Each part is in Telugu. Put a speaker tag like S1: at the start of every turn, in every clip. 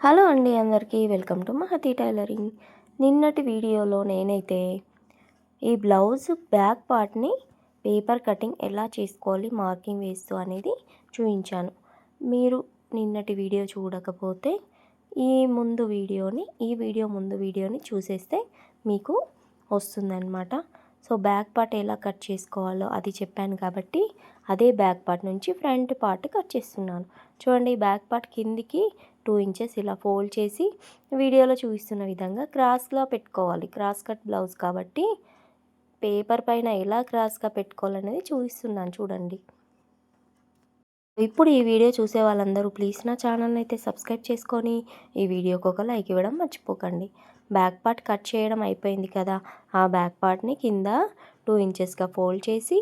S1: హలో అండి అందరికీ వెల్కమ్ టు మహతి టైలరింగ్. నిన్నటి వీడియోలో నేనైతే ఈ బ్లౌజ్ బ్యాక్ పార్ట్ని పేపర్ కటింగ్ ఎలా చేసుకోవాలి మార్కింగ్ వేస్తూ అనేది చూపించాను మీరు నిన్నటి వీడియో చూడకపోతే ఈ ముందు వీడియోని ఈ వీడియో ముందు వీడియోని చూసేస్తే మీకు వస్తుందన్నమాట. సో బ్యాక్ పార్ట్ ఎలా కట్ చేసుకోవాలో అది చెప్పాను కాబట్టి అదే బ్యాక్ పార్ట్ నుంచి ఫ్రంట్ పార్ట్ కట్ చేస్తున్నాను. చూడండి బ్యాక్ పార్ట్ కిందికి టూ ఇంచెస్ ఇలా ఫోల్డ్ చేసి వీడియోలో చూపిస్తున్న విధంగా క్రాస్గా పెట్టుకోవాలి. క్రాస్ కట్ బ్లౌజ్ కాబట్టి పేపర్ పైన ఎలా క్రాస్గా పెట్టుకోవాలనేది చూపిస్తున్నాను చూడండి. ఇప్పుడు ఈ వీడియో చూసే వాళ్ళందరూ ప్లీజ్ నా ఛానల్ అయితే సబ్స్క్రైబ్ చేసుకొని ఈ వీడియోకి ఒక లైక్ ఇవ్వడం మర్చిపోకండి. బ్యాక్ పార్ట్ కట్ చేయడం అయిపోయింది కదా. ఆ బ్యాక్ పార్ట్ని కింద టూ ఇంచెస్గా ఫోల్డ్ చేసి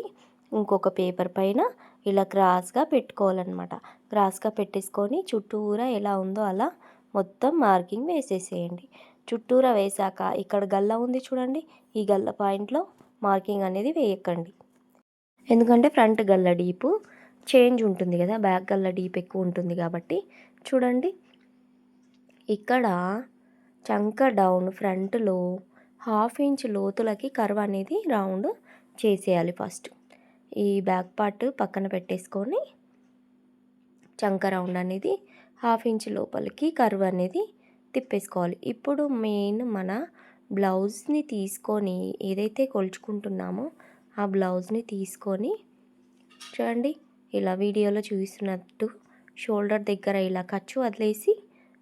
S1: ఇంకొక పేపర్ పైన ఇలా క్రాస్గా పెట్టుకోవాలన్నమాట. క్రాస్గా పెట్టేసుకొని చుట్టూరా ఎలా ఉందో అలా మొత్తం మార్కింగ్ వేసేసేయండి. చుట్టూరా వేసాక ఇక్కడ గల్ల ఉంది చూడండి. ఈ గల్ల పాయింట్లో మార్కింగ్ అనేది వేయకండి. ఎందుకంటే ఫ్రంట్ గల్ల డీపు చేంజ్ ఉంటుంది కదా. బ్యాక్ గల్ల డీప్ ఎక్కువ ఉంటుంది కాబట్టి చూడండి. ఇక్కడ చంక డౌన్ ఫ్రంట్లో హాఫ్ ఇంచ్ లోతులకి కర్వ్ అనేది రౌండ్ చేసేయాలి ఫస్ట్. ఈ బ్యాక్ పార్ట్ పక్కన పెట్టేసుకొని చంక రౌండ్ అనేది హాఫ్ ఇంచ్ లోపలికి కర్వ్ అనేది తిప్పేసుకోవాలి. ఇప్పుడు మెయిన్ మన బ్లౌజ్ని తీసుకొని ఏదైతే కొలుచుకుంటున్నామో ఆ బ్లౌజ్ని తీసుకొని చూడండి ఇలా వీడియోలో చూపిస్తున్నట్టు షోల్డర్ దగ్గర ఇలా ఖర్చు వదిలేసి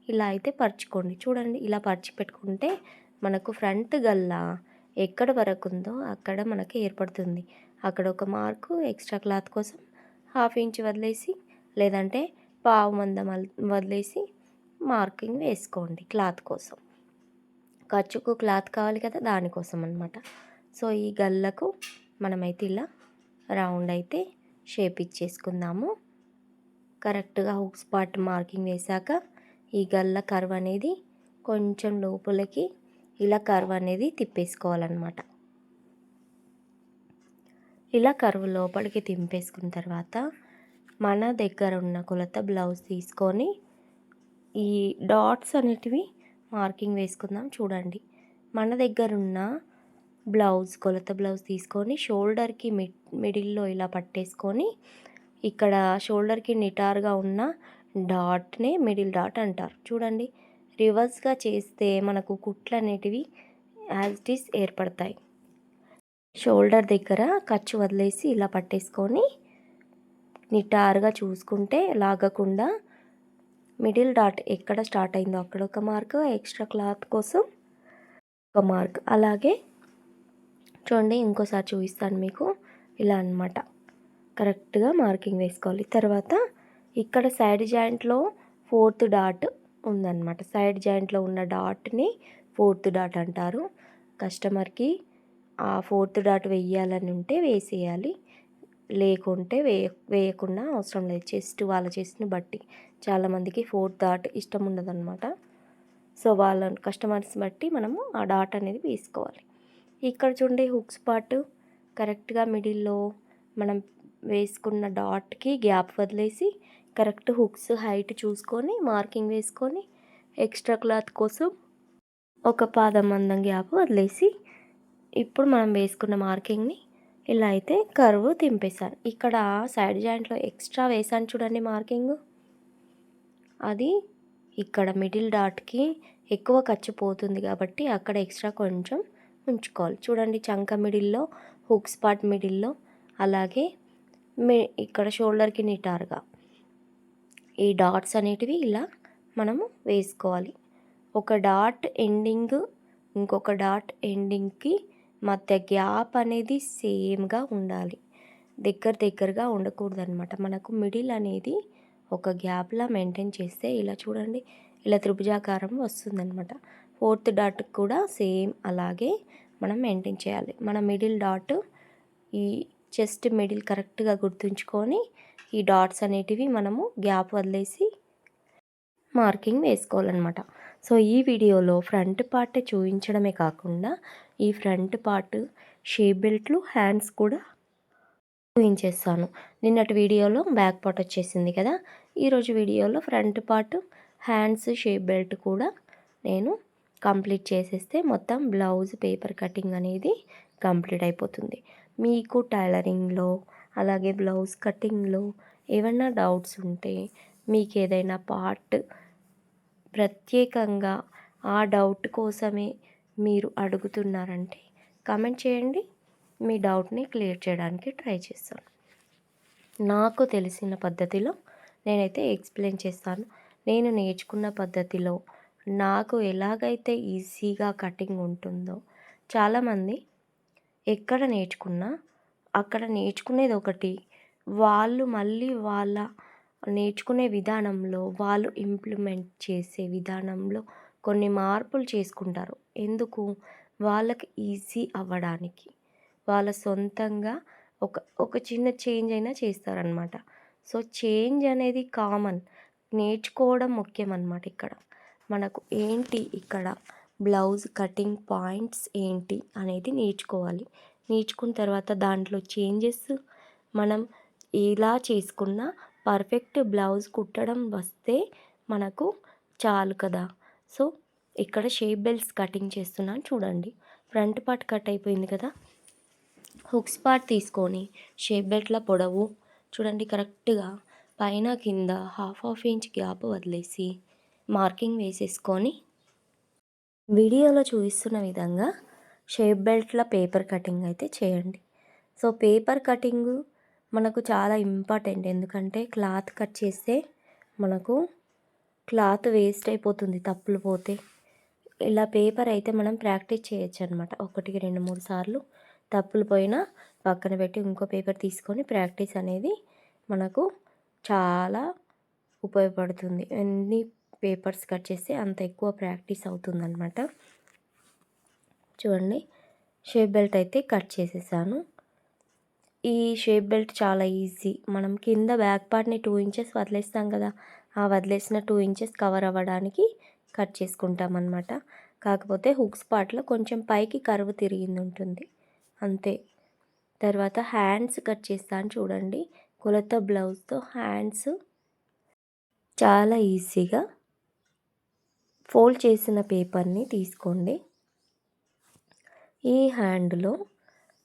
S1: ఇలా అయితే పరుచుకోండి. చూడండి ఇలా పరిచి పెట్టుకుంటే మనకు ఫ్రంట్ గల్లా ఎక్కడ వరకు ఉందో అక్కడ మనకి ఏర్పడుతుంది. అక్కడ ఒక మార్కు ఎక్స్ట్రా క్లాత్ కోసం హాఫ్ ఇంచ్ వదిలేసి లేదంటే పావు మందం వదిలేసి మార్కింగ్ వేసుకోండి క్లాత్ కోసం. ఖర్చుకు క్లాత్ కావాలి కదా దానికోసం అనమాట సో ఈ గల్లకు మనమైతే ఇలా రౌండ్ అయితే షేప్ ఇచ్చేసుకుందాము. కరెక్ట్గా హుక్ స్పాట్ మార్కింగ్ వేశాక ఈ గల్ల కర్వ్ అనేది కొంచెం లోపలికి ఇలా కర్వ్ అనేది తిప్పేసుకోవాలన్నమాట. ఇలా కర్వ్ లోపలికి తింపేసుకున్న తర్వాత మన దగ్గర ఉన్న కొలత బ్లౌజ్ తీసుకొని ఈ డాట్స్ అనేటివి మార్కింగ్ వేసుకుందాం చూడండి. మన దగ్గర ఉన్న బ్లౌజ్ కొలత బ్లౌజ్ తీసుకొని షోల్డర్కి మిడ్ మిడిల్లో ఇలా పట్టేసుకొని ఇక్కడ షోల్డర్కి నిటారుగా ఉన్న డాట్నే మిడిల్ డాట్ అంటారు. చూడండి రివర్స్గా చేస్తే మనకు కుట్లు అనేటివి యాజ్ ఇట్ ఈస్ ఏర్పడతాయి. షోల్డర్ దగ్గర ఖర్చు వదిలేసి ఇలా పట్టేసుకొని నిటారుగా చూసుకుంటే లాగకుండా మిడిల్ డాట్ ఎక్కడ స్టార్ట్ అయిందో అక్కడ ఒక మార్క్ ఎక్స్ట్రా క్లాత్ కోసం ఒక మార్క్. అలాగే చూడండి ఇంకోసారి చూపిస్తాను మీకు. ఇలా అనమాట కరెక్ట్గా మార్కింగ్ వేసుకోవాలి. తర్వాత ఇక్కడ సైడ్ జాయింట్లో ఫోర్త్ డాట్ ఉందన్నమాట. సైడ్ జాయింట్లో ఉన్న డాట్ని ఫోర్త్ డాట్ అంటారు. కస్టమర్కి ఆ ఫోర్త్ డాట్ వేయాలని ఉంటే వేసేయాలి. లేకుంటే వేయ వేయకుండా అవసరం లేదు. చెస్ట్ వాళ్ళ చెస్ట్ని బట్టి. చాలామందికి ఫోర్త్ డాట్ ఇష్టం ఉండదన్నమాట. సో వాళ్ళ కస్టమర్స్ బట్టి మనము ఆ డాట్ అనేది వేసుకోవాలి. ఇక్కడ చూడండి హుక్స్ పార్ట్. కరెక్ట్గా మిడిల్లో మనం వేసుకున్న డాట్కి గ్యాప్ వదిలేసి కరెక్ట్ హుక్స్ హైట్ చూసుకొని మార్కింగ్ వేసుకొని ఎక్స్ట్రా క్లాత్ కోసం ఒక పాదం మందం గ్యాప్ వదిలేసి ఇప్పుడు మనం వేసుకున్న మార్కింగ్ని ఇలా అయితే కరువు తింపేశాను. ఇక్కడ సైడ్ జాయింట్లో ఎక్స్ట్రా వేసాను చూడండి మార్కింగ్. అది ఇక్కడ మిడిల్ డాట్కి ఎక్కువ ఖర్చు పోతుంది కాబట్టి అక్కడ ఎక్స్ట్రా కొంచెం ఉంచుకోవాలి. చూడండి చంక మిడిల్లో హుక్ స్పాట్ మిడిల్లో అలాగే మీ ఇక్కడ షోల్డర్కి నిటారుగా. ఈ డాట్స్ అనేటివి ఇలా మనము వేసుకోవాలి. ఒక డాట్ ఎండింగ్ ఇంకొక డాట్ ఎండింగ్కి మధ్య గ్యాప్ అనేది సేమ్గా ఉండాలి. దగ్గర దగ్గరగా ఉండకూడదు అనమాట మనకు మిడిల్ అనేది ఒక గ్యాప్లా మెయింటైన్ చేస్తే ఇలా చూడండి ఇలా త్రిభుజాకారం వస్తుందన్నమాట. ఫోర్త్ డాట్ కూడా సేమ్ అలాగే మనం మెయింటైన్ చేయాలి. మన మిడిల్ డాట్ ఈ చెస్ట్ మిడిల్ కరెక్ట్గా గుర్తుంచుకొని ఈ డాట్స్ అనేటివి మనము గ్యాప్ వదిలేసి మార్కింగ్ వేసుకోవాలన్నమాట. సో ఈ వీడియోలో ఫ్రంట్ పార్ట్ చూపించడమే కాకుండా ఈ ఫ్రంట్ పార్ట్ షేప్ బెల్ట్లు హ్యాండ్స్ కూడా చూపించేస్తాను నిన్నటి వీడియోలో బ్యాక్ పార్ట్ వచ్చేసింది కదా. ఈరోజు వీడియోలో front part hands shape belt కూడా నేను కంప్లీట్ చేసేస్తే మొత్తం బ్లౌజ్ పేపర్ కటింగ్ అనేది కంప్లీట్ అయిపోతుంది. మీకు టైలరింగ్లో అలాగే బ్లౌజ్ కటింగ్లో ఏమైనా డౌట్స్ ఉంటే మీకు ఏదైనా పార్ట్ ప్రత్యేకంగా ఆ డౌట్ కోసమే మీరు అడుగుతున్నారంటే కామెంట్ చేయండి. మీ డౌట్ని క్లియర్ చేయడానికి ట్రై చేస్తాను. నాకు తెలిసిన పద్ధతిలో నేనైతే ఎక్స్ప్లెయిన్ చేస్తాను. నేను నేర్చుకున్న పద్ధతిలో నాకు ఎలాగైతే ఈజీగా కటింగ్ ఉంటుందో చాలామంది ఎక్కడ నేర్చుకున్నా అక్కడ నేర్చుకునేది ఒకటి. వాళ్ళు మళ్ళీ వాళ్ళ నేర్చుకునే విధానంలో వాళ్ళు ఇంప్లిమెంట్ చేసే విధానంలో కొన్ని మార్పులు చేసుకుంటారు. ఎందుకు? వాళ్ళకి ఈజీ అవ్వడానికి. వాళ్ళ సొంతంగా ఒక ఒక చిన్న చేంజ్ అయినా చేస్తారనమాట సో చేంజ్ అనేది కామన్ నేర్చుకోవడం ముఖ్యం అన్నమాట ఇక్కడ. మనకు ఏంటి ఇక్కడ బ్లౌజ్ కటింగ్ పాయింట్స్ ఏంటి అనేది నేర్చుకోవాలి. నేర్చుకున్న తర్వాత దాంట్లో చేంజెస్ మనం ఎలా చేసుకున్నా పర్ఫెక్ట్ బ్లౌజ్ కుట్టడం వస్తే మనకు చాలు కదా. సో ఇక్కడ షేప్ బెల్ట్స్ కటింగ్ చేస్తున్నాను చూడండి. ఫ్రంట్ పార్ట్ కట్ అయిపోయింది కదా. హుక్స్ పార్ట్ తీసుకొని షేప్ బెల్ట్ల పొడవు చూడండి కరెక్ట్గా పైన కింద హాఫ్ హాఫ్ ఇంచ్ గ్యాప్ వదిలేసి మార్కింగ్ వేసేసుకొని వీడియోలో చూపిస్తున్న విధంగా షేప్ బెల్ట్ల పేపర్ కటింగ్ అయితే చేయండి. సో పేపర్ కటింగ్ మనకు చాలా ఇంపార్టెంట్. ఎందుకంటే క్లాత్ కట్ చేస్తే మనకు క్లాత్ వేస్ట్ అయిపోతుంది తప్పులు పోతే. ఇలా పేపర్ అయితే మనం ప్రాక్టీస్ చేయొచ్చు అనమాట ఒకటికి రెండు మూడు సార్లు తప్పులు పోయినా పక్కన పెట్టి ఇంకో పేపర్ తీసుకొని ప్రాక్టీస్ అనేది మనకు చాలా ఉపయోగపడుతుంది. ఎన్ని పేపర్స్ కట్ చేస్తే అంత ఎక్కువ ప్రాక్టీస్ అవుతుందన్నమాట చూడండి. షేప్ బెల్ట్ అయితే కట్ చేసేసాను. ఈ షేప్ బెల్ట్ చాలా ఈజీ. మనం కింద బ్యాక్ పార్ట్ని టూ ఇంచెస్ వదిలేస్తాం కదా ఆ వదిలేసిన టూ ఇంచెస్ కవర్ అవ్వడానికి కట్ చేసుకుంటాం అనమాట కాకపోతే హుక్స్ పార్ట్లో కొంచెం పైకి కరువు తిరిగింది ఉంటుంది. అంతే. తర్వాత హ్యాండ్స్ కట్ చేస్తాను చూడండి. కొలత బ్లౌజ్తో హ్యాండ్స్ చాలా ఈజీగా ఫోల్డ్ చేసిన పేపర్ని తీసుకోండి. ఈ హ్యాండ్లో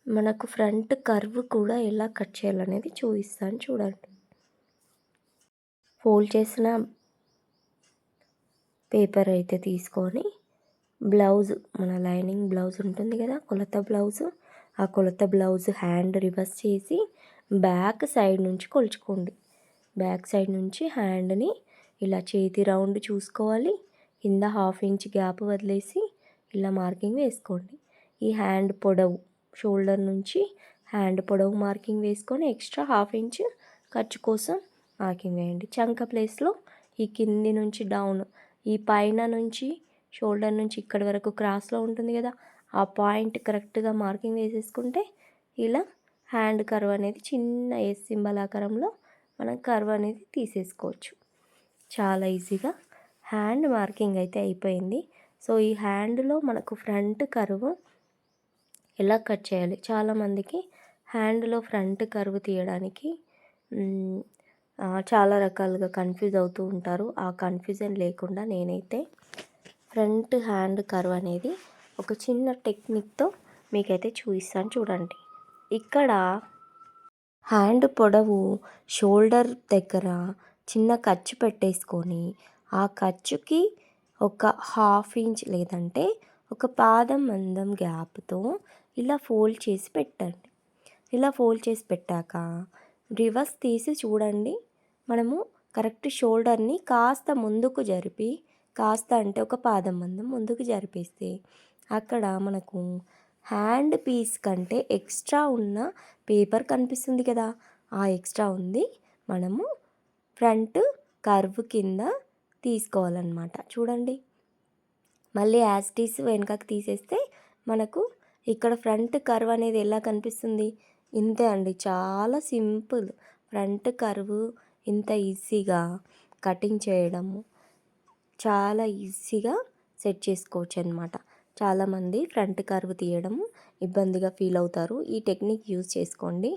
S1: మనకు ఫ్రంట్ కర్వ్ కూడా ఎలా కట్ చేయాలనేది చూపిస్తాను చూడండి. ఫోల్డ్ చేసిన పేపర్ అయితే తీసుకొని బ్లౌజ్ మన లైనింగ్ బ్లౌజ్ ఉంటుంది కదా కొలత బ్లౌజ్ ఆ కొలత బ్లౌజ్ హ్యాండ్ రివర్స్ చేసి బ్యాక్ సైడ్ నుంచి కొలుచుకోండి. బ్యాక్ సైడ్ నుంచి హ్యాండ్ని ఇలా చేతి రౌండ్ చూసుకోవాలి. కింద హాఫ్ ఇంచ్ గ్యాప్ వదిలేసి ఇలా మార్కింగ్ వేసుకోండి. ఈ హ్యాండ్ పొడవు షోల్డర్ నుంచి హ్యాండ్ పొడవు మార్కింగ్ వేసుకొని ఎక్స్ట్రా హాఫ్ ఇంచ్ ఖర్చు కోసం మార్కింగ్ వేయండి. చంక ప్లేస్లో ఈ కింది నుంచి డౌన్ ఈ పైన నుంచి షోల్డర్ నుంచి ఇక్కడి వరకు క్రాస్లో ఉంటుంది కదా ఆ పాయింట్ కరెక్ట్గా మార్కింగ్ వేసేసుకుంటే ఇలా హ్యాండ్ కర్వ్ అనేది చిన్న ఎస్ సింబల్ ఆకారంలో మనం కర్వ్ అనేది తీసేసుకోవచ్చు. చాలా ఈజీగా హ్యాండ్ మార్కింగ్ అయితే అయిపోయింది. సో ఈ హ్యాండ్లో మనకు ఫ్రంట్ కర్వ్ ఎలా కట్ చేయాలి? చాలామందికి హ్యాండ్లో ఫ్రంట్ కర్వ్ తీయడానికి చాలా రకాలుగా కన్ఫ్యూజ్ అవుతూ ఉంటారు. ఆ కన్ఫ్యూజన్ లేకుండా నేనైతే ఫ్రంట్ హ్యాండ్ కర్వ్ అనేది ఒక చిన్న టెక్నిక్తో మీకైతే చూపిస్తాను చూడండి. ఇక్కడ హ్యాండ్ పొడవు షోల్డర్ దగ్గర చిన్న ఖర్చు పెట్టేసుకొని ఆ ఖర్చుకి ఒక హాఫ్ ఇంచ్ లేదంటే ఒక పాదం మందం గ్యాప్తో ఇలా ఫోల్డ్ చేసి పెట్టండి. ఇలా ఫోల్డ్ చేసి పెట్టాక రివర్స్ తీసి చూడండి. మనము కరెక్ట్ షోల్డర్ని కాస్త ముందుకు జరిపి కాస్త అంటే ఒక పాదం మందం ముందుకు జరిపేస్తే అక్కడ మనకు హ్యాండ్ పీస్ కంటే ఎక్స్ట్రా ఉన్న పేపర్ కనిపిస్తుంది కదా. ఆ ఎక్స్ట్రా ఉంది. మనము ఫ్రంట్ కర్వ్ కింద తీసుకోవాలన్నమాట. చూడండి. మళ్ళీ యాస్టీస్ వెనుకకు తీసేస్తే మనకు ఇక్కడ ఫ్రంట్ కర్వ్ అనేది ఎలా కనిపిస్తుంది? ఇంతే అండి. చాలా సింపుల్. ఫ్రంట్ కర్వ్ ఇంత ఈజీగా కటింగ్ చేయడము చాలా ఈజీగా సెట్ చేసుకోవచ్చు అనమాట చాలామంది ఫ్రంట్ కర్వ్ తీయడం ఇబ్బందిగా ఫీల్ అవుతారు. ఈ టెక్నిక్ యూజ్ చేసుకోండి.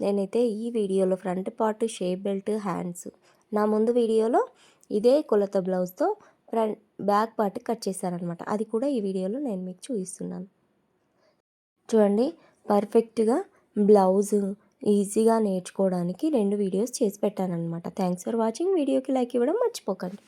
S1: నేనైతే ఈ వీడియోలో front part shape belt hands నా ముందు వీడియోలో ఇదే కొలత బ్లౌజ్తో ఫ్రంట్ బ్యాక్ పార్ట్ కట్ చేశారనమాట అది కూడా ఈ వీడియోలో నేను మీకు చూపిస్తున్నాను. చూడండి పర్ఫెక్ట్గా బ్లౌజ్ ఈజీగా నేర్చుకోవడానికి రెండు వీడియోస్ చేసి పెట్టాను అనమాట థ్యాంక్స్ ఫర్ వాచింగ్ వీడియోకి లైక్ ఇవ్వడం మర్చిపోకండి.